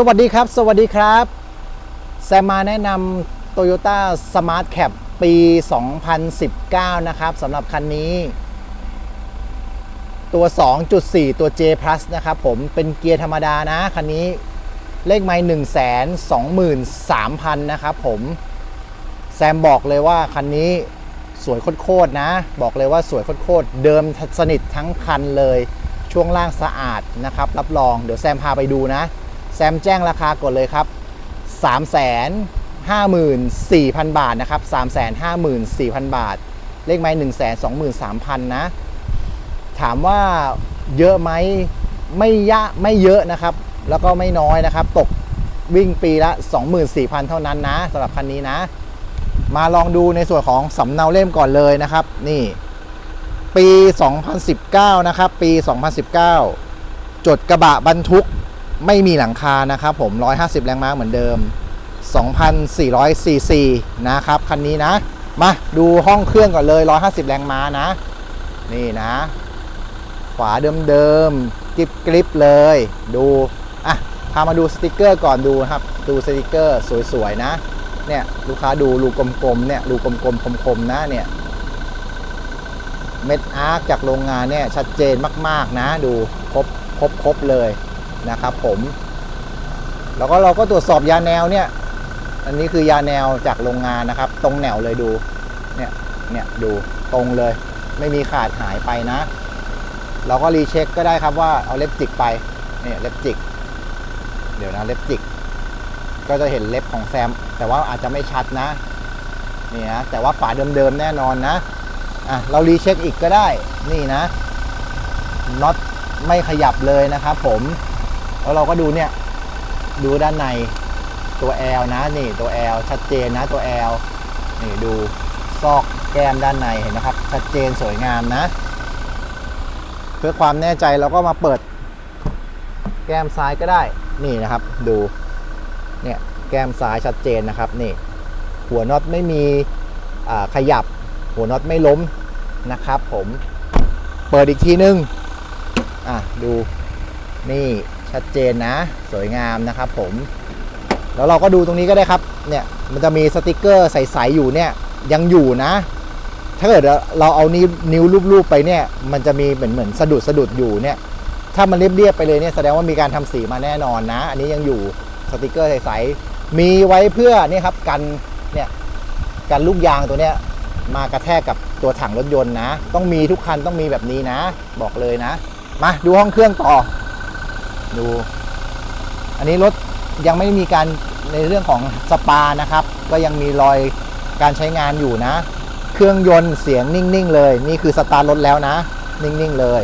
สวัสดีครับ สวัสดีครับ แซมมาแนะนำ Toyota Smart Cap ปี 2019 นะครับสำหรับคันนี้ ตัว 2.4 ตัว J Plus นะครับผมเป็นเกียร์ธรรมดานะ คันนี้เลขไมล์1 2 3 0 0 0 นะครับผม แซมบอกเลยว่าคันนี้สวยโคตรๆนะ บอกเลยว่าสวยโคตรๆเดิมสนิททั้งคันเลย ช่วงล่างสะอาดนะครับ รับรองเดี๋ยวแซมพาไปดูนะ แซมแจ้งราคากดเลยครับ 354,000 บาทนะครับ 354,000 บาท เลขไม้123,000 นะ ถามว่าเยอะไหมไม่ยะไม่เยอะนะครับ แล้วก็ไม่น้อยนะครับ ตกวิ่งปีละ 24,000 เท่านั้นนะสำหรับคันนี้นะ มาลองดูในส่วนของสำเนาเล่มก่อนเลยนะครับ นี่ ปี 2019 นะครับ ปี 2019 จดกระบะบรรทุก ไม่มีหลังคานะครับผม 150 แรงม้าเหมือนเดิม 2,400 ซีซีนะครับ คันนี้นะ มาดูห้องเครื่องก่อนเลย 150 แรงม้านะ นี่นะฝาเดิมๆกริบกริบเลย ดู อะ พามาดูสติกเกอร์ก่อนดูนะครับ ดูสติกเกอร์สวยๆนะ เนี่ย ลูกค้าดูรูกลมๆ เนี่ย รูกลมๆ คมๆ นะ เนี่ย เม็ดอาร์คจากโรงงานเนี่ย ชัดเจนมากๆ นะ ดู ครบ ครบครบเลย นะครับผมแล้วก็เราก็ตรวจสอบยาแนวเนี่ย อันนี้คือยาแนวจากโรงงานนะครับ ตรงแนวเลยดู เนี่ย เนี่ยดูตรงเลย ไม่มีขาดหายไปนะ เราก็รีเช็คก็ได้ครับว่าเอาเล็บจิกไป เนี่ยเล็บจิก เดี๋ยวนะเล็บจิก ก็จะเห็นเล็บของแซม แต่ว่าอาจจะไม่ชัดนะ นี่นะ แต่ว่าฝาเดิมๆแน่นอนนะ อะ เรารีเช็คอีกก็ได้ นี่นะน็อตไม่ขยับเลยนะครับผม แล้วเราก็ดูเนี่ย ดูด้านในตัว L นะนี่ตัว L ชัดเจนนะตัว L นี่ดูซอกแก้มด้านในเห็นนะครับ ชัดเจนสวยงามนะ เพื่อความแน่ใจเราก็มาเปิด แก้มซ้ายก็ได้นี่นะครับ ดูเนี่ยแก้มซ้ายชัดเจนนะครับนี่ หัวน็อตไม่มีขยับ หัวน็อตไม่ล้มนะครับ ผมเปิดอีกทีนึงอะดูนี่ ชัดเจนนะ สวยงามนะครับผม แล้วเราก็ดูตรงนี้ก็ได้ครับ เนี่ย มันจะมีสติกเกอร์ใสๆอยู่เนี่ย ยังอยู่นะ ถ้าเกิดเราเอานิ้วนิ้วรูปๆไปเนี่ย มันจะมีเหมือนเหมือนสะดุดสะดุดอยู่เนี่ย ถ้ามันเรียบๆไปเลยเนี่ยแสดงว่ามีการทำสีมาแน่นอนนะ อันนี้ยังอยู่สติกเกอร์ใสๆ มีไว้เพื่อนี่ครับกันเนี่ยกันลูกยางตัวเนี้ยมากระแทกกับตัวถังรถยนต์นะ ต้องมีทุกคันต้องมีแบบนี้นะ บอกเลยนะ มาดูห้องเครื่องต่อ ดู อันนี้รถยังไม่มีการในเรื่องของสปานะครับ ก็ยังมีรอยการใช้งานอยู่นะ เครื่องยนต์เสียงนิ่งๆเลย นี่คือสตาร์ทรถแล้วนะ นิ่งๆเลย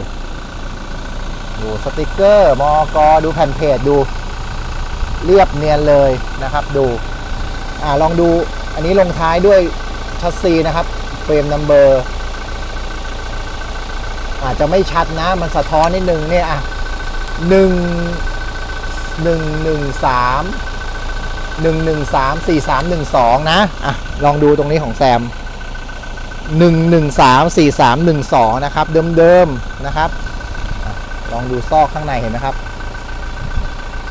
ดูสติกเกอร์มอกอดูแผ่นเพจดู เรียบเนียนเลยนะครับดูอ่าลองดูอันนี้ลงท้ายด้วยชัสซีนะครับเฟรมนัมเบอร์อาจจะไม่ชัดนะ มันสะท้อนนิดนึงเนี่ยอะ หนึ่งหนึ่งหนึ่งสามหนึ่งหนึ่งสามสี่สามหนึ่งสองนะอะลองดูตรงนี้ของแซมหนึ่งหนึ่งสามสี่สามหนึ่งสองนะครับ เดิมๆนะครับอลองดูซอกข้างในเห็นไหมครับ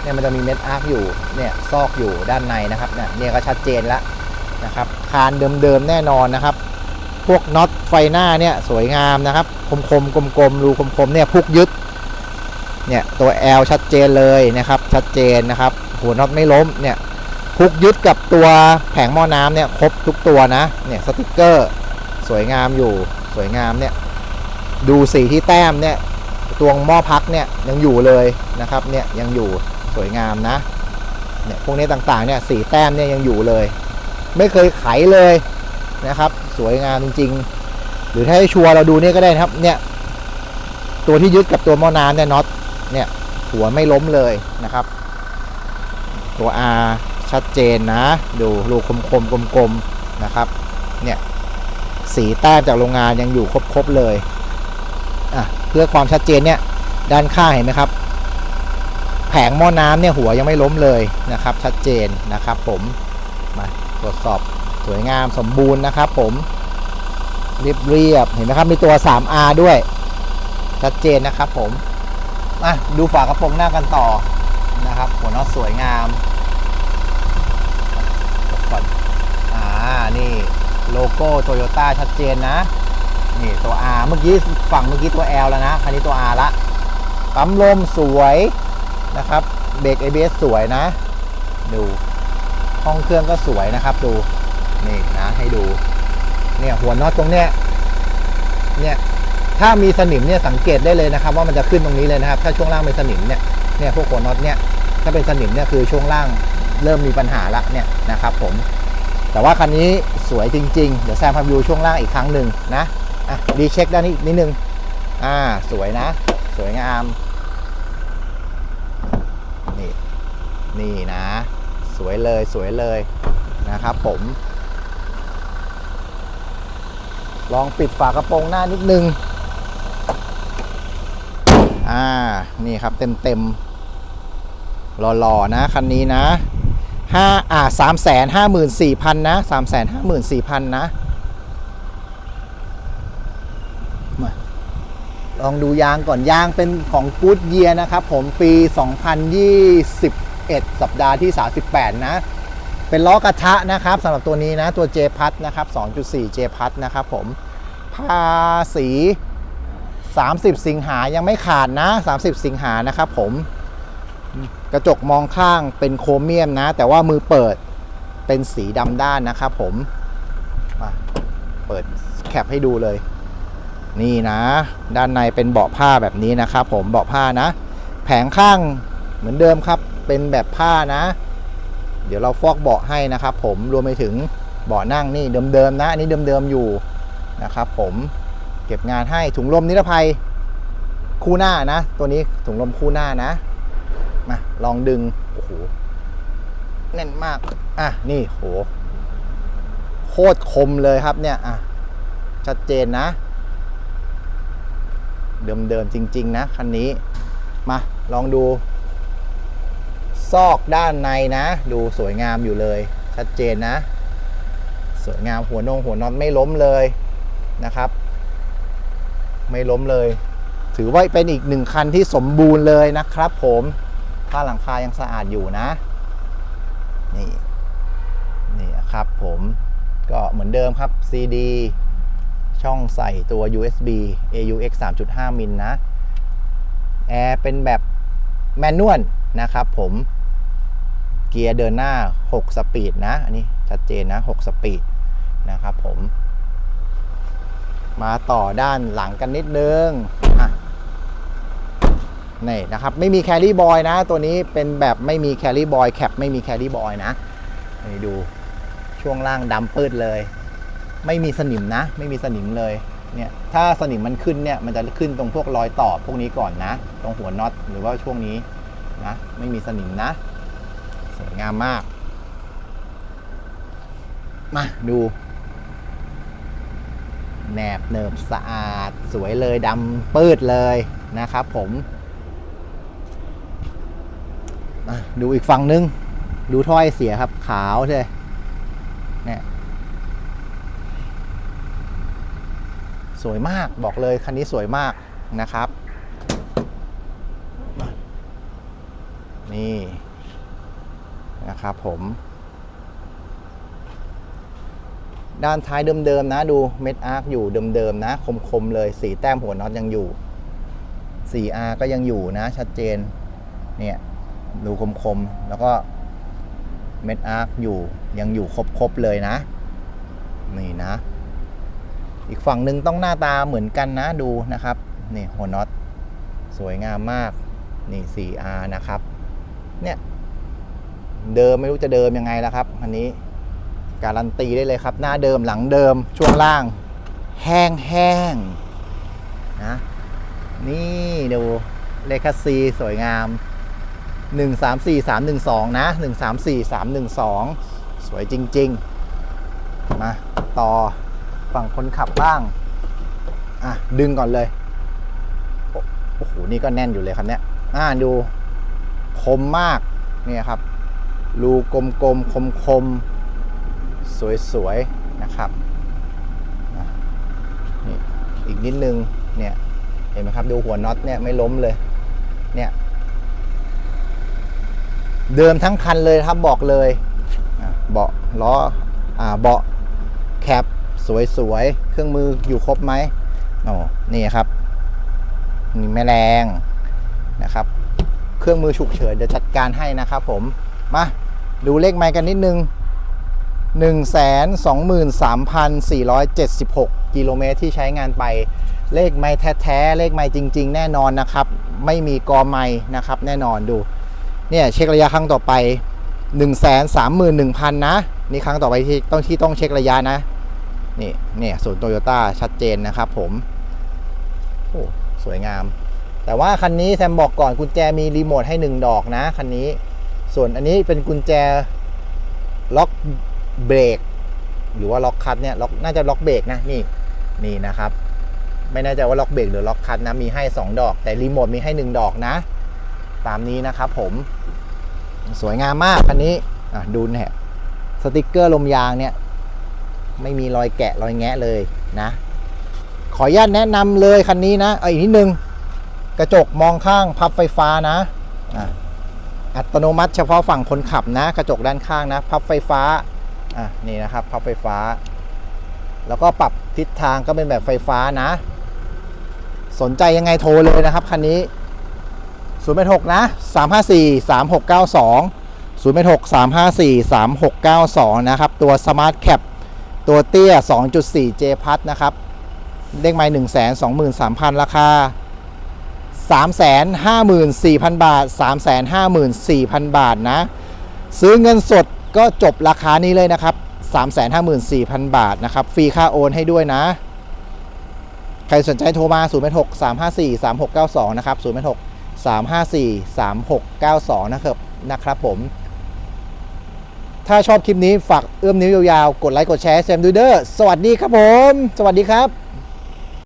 เนี่ยมันจะมีเม็ดอาร์คอยู่เนี่ยซอกอยู่ด้านในนะครับเนี่ยเนี่ยก็ชัดเจนแล้วนะครับคานเดิมๆแน่นอนนะครับ พวกน็อตไฟหน้าเนี่ยสวยงามนะครับ คมๆกลมๆรูคมๆเนี่ยพุกยึด เนี่ยตัว L ชัดเจนเลยนะครับชัดเจนนะครับหัวน็อตไม่ล้มเนี่ยพุกยึดกับตัวแผงหม้อน้ำเนี่ยครบทุกตัวนะเนี่ยสติกเกอร์สวยงามอยู่สวยงามเนี่ยดูสีที่แต้มเนี่ยตัวหม้อพักเนี่ยยังอยู่เลยนะครับเนี่ยยังอยู่สวยงามนะเนี่ยพวกนี้ต่างๆเนี่ยสีแต้มเนี่ยยังอยู่เลย ไม่เคยไขเลยนะครับ สวยงามจริง ๆ หรือถ้าให้ชัวร์เราดูนี่ก็ได้นะครับเนี่ยตัวที่ยึดกับตัวหม้อน้ำเนี่ยน็อต เนี่ยหัวไม่ล้มเลยนะครับ ตัว R ชัดเจนนะ ดูรูคมคมๆกลมๆนะครับ เนี่ยสีแต้มจากโรงงานยังอยู่ครบๆเลยอะเพื่อความชัดเจนเนี่ยด้านข้างเห็นไหมครับ แผงหม้อน้ำเนี่ยหัวยังไม่ล้มเลยนะครับ ชัดเจนนะครับ ผมมาตรวจสอบสวยงามสมบูรณ์นะครับ ผมเรียบเรียบเห็นไหมครับมีตัว 3R ด้วย ชัดเจนนะครับผม มาดูฝากระโปรงหน้ากันต่อนะครับ หัวน็อตสวยงามก่อนอ่านี่โลโก้โตโยต้าชัดเจนนะนี่ตัว R เมื่อกี้ฝั่งเมื่อกี้ตัว L แล้วนะคันนี้ตัว R ละปั๊มลมสวยนะครับเบรก ABS สวยนะ ดู ห้องเครื่องก็สวยนะครับดูนี่นะให้ดู เนี่ยหัวน็อตตรงเนี้ยเนี่ย ถ้ามีสนิมเนี่ยสังเกตได้เลยนะครับ ว่ามันจะขึ้นตรงนี้เลยนะครับ ถ้าช่วงล่างเป็นสนิมเนี่ยเนี่ยพวกหัวน็อตเนี่ยถ้าเป็นสนิมเนี่ยคือช่วงล่างเริ่มมีปัญหาละเนี่ยนะครับผมแต่ว่าคันนี้สวยจริง ๆ เดี๋ยวแซมพาวิวช่วงล่างอีกครั้งหนึ่งนะอะดีเช็คด้านนี้นิดนึงอ่าสวยนะ สวยงามนี่นี่นะ สวยเลยสวยเลยนะครับผม ลองปิดฝากระโปรงหน้านิดนึง อ่า นี่ครับเต็มเต็มๆหล่อๆนะ คันนี้นะห้าอ่าสามแสนห้าหมื่นสี่พันนะสามแสนห้าหมื่นสี่พันนะมาลองดูยางก่อนยางเป็นของกู๊ดเยียนะครับผมปี 2021 สัปดาห์ที่ 38 นะ เป็นล้อกระทะนะครับสำหรับตัวนี้นะ ตัว J พัทนะครับ 2.4 J พัทนะครับผมภาษี 30 สิงหายังไม่ขาดนะ 30 สิงหานะครับผมกระจกมองข้างเป็นโครเมียมนะ แต่ว่ามือเปิดเป็นสีดำด้านนะครับผมมาเปิดแคปให้ดูเลย นี่นะ ด้านในเป็นเบาะผ้าแบบนี้นะครับผมเบาะผ้านะ แผงข้างเหมือนเดิมครับ เป็นแบบผ้านะ เดี๋ยวเราฟอกเบาะให้นะครับผมรวมไปถึงเบาะนั่งนี่เดิมๆนะอันนี้เดิมๆอยู่นะครับผม เก็บงานให้ถุงลมนิรภัยคู่หน้านะ ตัวนี้ถุงลมคู่หน้านะมาลองดึงโอ้โหแน่นมากอะนี่โหโคตรคมเลยครับเนี่ยอะชัดเจนนะ เดิมๆจริง ๆ นะคันนี้มาลองดู ซอกด้านในนะ ดูสวยงามอยู่เลย ชัดเจนนะ สวยงามหัวนงหัวน็อตไม่ล้มเลยนะครับ ไม่ล้มเลย ถือว่าเป็นอีกหนึ่งคันที่สมบูรณ์เลยนะครับ ผมผ้าหลังคายังสะอาดอยู่นะ นี่นี่ครับผมก็เหมือนเดิมครับ CD ช่องใส่ตัว USB AUX 3.5 มิลนะ แอร์เป็นแบบแมนนวลนะครับผม เกียร์เดินหน้า 6 สปีดนะ อันนี้ชัดเจนนะ 6 สปีดนะครับผม มาต่อด้านหลังกันนิดนึงอะนี่นะครับ ไม่มีแคลรี่บอยนะ ตัวนี้เป็นแบบไม่มีแคลรี่บอยแคปไม่มีแคลรี่บอยนะนี่ดูช่วงล่างดำปืดเลย ไม่มีสนิมนะ ไม่มีสนิมเลยเนี่ยถ้าสนิมมันขึ้นเนี่ยมันจะขึ้นตรงพวกรอยต่อพวกนี้ก่อนนะ ตรงหัวน็อตหรือว่าช่วงนี้นะไม่มีสนิมนะสวยงามมาก มาดู แหนบเนิบสะอาด สวยเลยดำปืดเลยนะครับผม ดูอีกฝั่งนึง ดูถ้อยเสียครับขาวใช่เนี่ยสวยมากบอกเลยคันนี้สวยมากนะครับ นี่นะครับผม ด้านท้ายเดิมๆนะดูเม็ดอาร์คอยู่เดิมๆนะ คมๆเลยสีแต้มหัวน็อตยังอยู่ 4R ก็ยังอยู่นะ ชัดเจนเนี่ยดูคมๆแล้วก็เม็ดอาร์คอยู่ยังอยู่ครบๆเลยนะ นี่นะ อีกฝั่งหนึ่งต้องหน้าตาเหมือนกันนะดูนะครับนี่หัวน็อตสวยงามมากนี่ 4R นะครับ เนี่ย เดิมไม่รู้จะเดิมยังไงแล้วครับ อันนี้ การันตีได้เลยครับ หน้าเดิมหลังเดิมช่วงล่าง แห้งแห้งนะนี่ดูเลคซีสวยงาม 1 3 4 3 1 2 นะ 1 3 4 3 1 2 สวยจริง ๆ มา ต่อฝั่งคนขับบ้าง อะ ดึงก่อนเลย โอ้โอ้โหนี่ก็แน่นอยู่เลยครับเนี้ยอ่าดู คมมาก เนี่ยครับ รูกลมๆ คมๆ สวยๆนะครับนี่อีกนิดนึงเนี่ยเห็นไหมครับดูหัวน็อตเนี่ยไม่ล้มเลยเนี่ยเดิมทั้งคันเลยครับบอกเลยเบาะล้ออ่าเบาะแคปสวยๆเครื่องมืออยู่ครบไหมโอ้นี่ครับมีแม่แรงนะครับ เครื่องมือฉุกเฉินเดี๋ยวจัดการให้นะครับผมมาดูเลขไมค์กันนิดนึง 123,476 กิโลเมตรที่ใช้งานไปเลขไม้แท้ๆเลขไม้จริง ๆ แน่นอนนะครับ ไม่มีกอไม้นะครับ แน่นอนดู เนี่ยเช็คระยะครั้งต่อไป 131,000 นะ นี่ครั้งต่อไปที่ต้องที่ต้องเช็คระยะนะ นี่เนี่ยศูนย์โตโยต้าชัดเจนนะครับผม โอ้สวยงาม แต่ว่าคันนี้แซมบอกก่อนกุญแจมีรีโมทให้ 1 ดอกนะคันนี้ ส่วนอันนี้เป็นกุญแจล็อก เบรกหรือว่าล็อกคัทเนี่ยล็อกน่าจะล็อกเบรกนะนี่นี่นะครับ ไม่แน่ใจว่าล็อกเบรกหรือล็อกคัทนะมีให้ 2 ดอก แต่รีโมทมีให้ 1 ดอกนะ ตามนี้นะครับผมสวยงามมากคันนี้ดูเนี่ยสติกเกอร์ลมยางเนี่ยไม่มีรอยแกะรอยแงะเลยนะ ขออนุญาตแนะนำเลยคันนี้นะเอาอีกนิดนึงกระจกมองข้างพับไฟฟ้านะอัตโนมัติเฉพาะฝั่งคนขับนะ กระจกด้านข้างนะ พับไฟฟ้า อะนี่นะครับพับไฟฟ้า แล้วก็ปรับทิศทางก็เป็นแบบไฟฟ้านะ สนใจยังไงโทรเลยนะครับคันนี้0 8 6นะ 354 3692 0 8 6 354 3692 นะครับ ตัว Smart Cap ตัวเตี้ย 2.4 J พัทนะครับเลขไม้1 2 3 0 0 0 ราคา 354,000 บาท 354,000 บาทนะ ซื้อเงินสด ก็จบราคานี้เลยนะครับ 354,000 บาทนะครับ ฟรีค่าโอนให้ด้วยนะ ใครสนใจโทรมา 0 6 3 5 4 3 6 9 2 นะครับ 0 6 3 5 4 3 6 9 2 นะครับนะครับผม ถ้าชอบคลิปนี้ฝากเอื้อมนิ้วยาวๆ กดไลค์กดแชร์แซมดูเดอร์ สวัสดีครับผม สวัสดีครับ